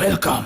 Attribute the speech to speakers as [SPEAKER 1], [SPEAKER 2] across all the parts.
[SPEAKER 1] Welcome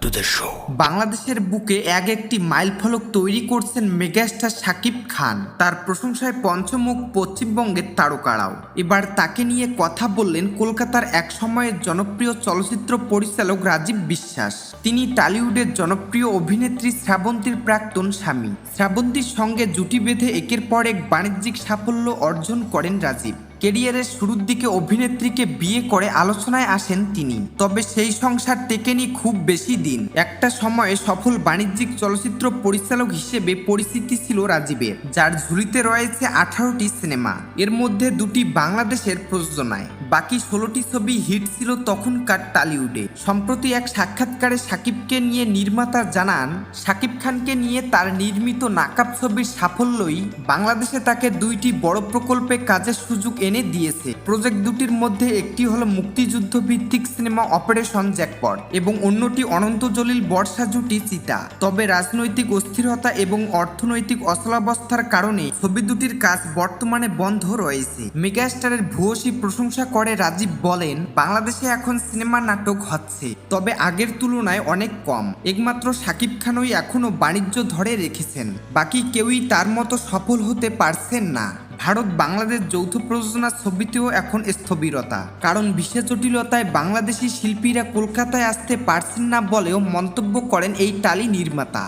[SPEAKER 1] to the show.
[SPEAKER 2] বাংলাদেশের বুকে এক একটি মাইলফলক তৈরি করছেন মেগাস্টার শাকিব খান। তার প্রশংসায় পঞ্চমুখ পশ্চিমবঙ্গের তারকারাও। এবার তাকে নিয়ে কথা বললেন কলকাতার এক সময়ের জনপ্রিয় চলচ্চিত্র পরিচালক রাজীব বিশ্বাস। তিনি টলিউডের জনপ্রিয় অভিনেত্রী শ্রাবন্তীর প্রাক্তন স্বামী। শ্রাবন্তীর সঙ্গে জুটি বেঁধে একের পর এক বাণিজ্যিক সাফল্য অর্জন করেন রাজীব। কেরিয়ারের শুরুর দিকে অভিনেত্রীকে বিয়ে করে আলোচনায় আসেন তিনি। তবে সেই সংসার টেকেনি খুব বেশি দিন। একটা সময়ে সফল বাণিজ্যিক চলচ্চিত্র পরিচালক হিসেবে পরিচিতি ছিল রাজীবের, যার ঝুলিতে রয়েছে আঠারোটি সিনেমা। এর মধ্যে দুটি বাংলাদেশের প্রযোজনায়। বাকি ষোলোটি ছবি হিট ছিল তখনকার টালিউডে। সম্প্রতি এক সাক্ষাৎকারে সাকিবকে নিয়ে নির্মাতা জানান, সাকিব খানকে নিয়ে তার নির্মিত নাকাব ছবির সাফল্যই বাংলাদেশে তাকে দুইটি বড় প্রকল্পে কাজের সুযোগ এনে দিয়েছে। প্রজেক্ট দুটির মধ্যে একটি হলো মুক্তিযুদ্ধ ভিত্তিক সিনেমা অপারেশন জ্যাকপট এবং অন্যটি অনন্ত জলিল বর্ষা জুটি চিতা। তবে রাজনৈতিক অস্থিরতা এবং অর্থনৈতিক অচলাবস্থার কারণে ছবি দুটির কাজ বর্তমানে বন্ধ রয়েছে। মেগাস্টারের ভূয়সী প্রশংসা করে রাজীব বলেন, বাংলাদেশে এখন সিনেমা নাটক হচ্ছে, তবে আগের তুলনায় অনেক কম। একমাত্র সাকিব খানই এখনও বাণিজ্য ধরে রেখেছেন, বাকি কেউই তার মতো সফল হতে পারছেন না। ভারত বাংলাদেশ যৌথ প্রযোজনা ছবিতেও এখন স্থবিরতা, কারণ বিশেষ জটিলতায় বাংলাদেশি শিল্পীরা কলকাতায় আসতে পারছেন না বলেও মন্তব্য করেন এই টালি নির্মাতা।